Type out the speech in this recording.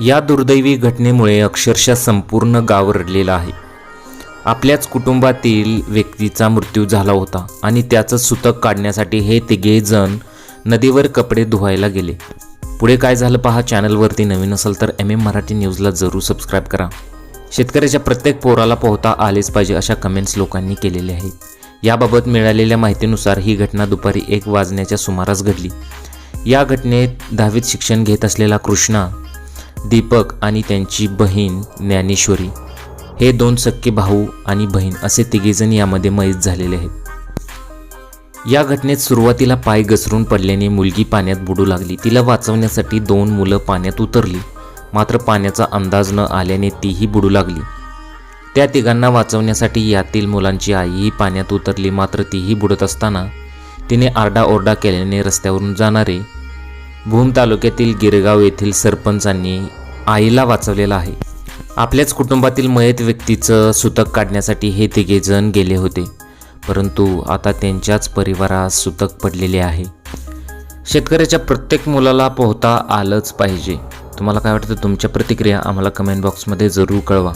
या दुर्दैवी घटनेमुळे अक्षरशः संपूर्ण गाव रडलेलं आहे. आपल्याच कुटुंबातील व्यक्तीचा मृत्यू झाला होता आणि त्याचं सुतक काढण्यासाठी हे तिघे जण नदीवर कपडे धुवायला गेले. पुढे काय झालं पहा चॅनलवरती नवीन असेल तर एम एम मराठी न्यूजला जरूर सबस्क्राईब करा. शेतकऱ्याच्या प्रत्येक पोराला पोहता आलेच पाहिजे अशा कमेंट्स लोकांनी केलेल्या आहेत. याबाबत मिळालेल्या माहितीनुसार ही घटना दुपारी एक वाजण्याच्या सुमारास घडली. या घटनेत दहावीत शिक्षण घेत असलेला कृष्णा दीपक आणि त्यांची बहीण ज्ञानेश्वरी हे दोन सख्खे भाऊ आणि बहीण असे तिघेजण यामध्ये मयत झालेले आहेत. या घटनेत सुरुवातीला पाय घसरून पडल्याने मुलगी पाण्यात बुडू लागली. तिला वाचवण्यासाठी दोन मुलं पाण्यात उतरली. मात्र पाण्याचा अंदाज न आल्याने तीही बुडू लागली. त्या तिघांना वाचवण्यासाठी यातील मुलांची आईही पाण्यात उतरली. मात्र तीही बुडत असताना तिने आरडाओरडा केल्याने रस्त्यावरून जाणारे भूम तालुक्यातील गिरगाव येथील सरपंचांनी आईला वाचवलेलं आहे. आपल्याच कुटुंबातील मयत व्यक्तीचं सुतक काढण्यासाठी हे तिघेजण गेले होते परंतु आता त्यांच्याच परिवारास सुतक पडलेले आहे. शेतकऱ्याच्या प्रत्येक मुलाला पोहता आलंच पाहिजे. तुम्हाला काय वाटतं? तुमच्या प्रतिक्रिया आम्हाला कमेंट बॉक्समध्ये जरूर कळवा.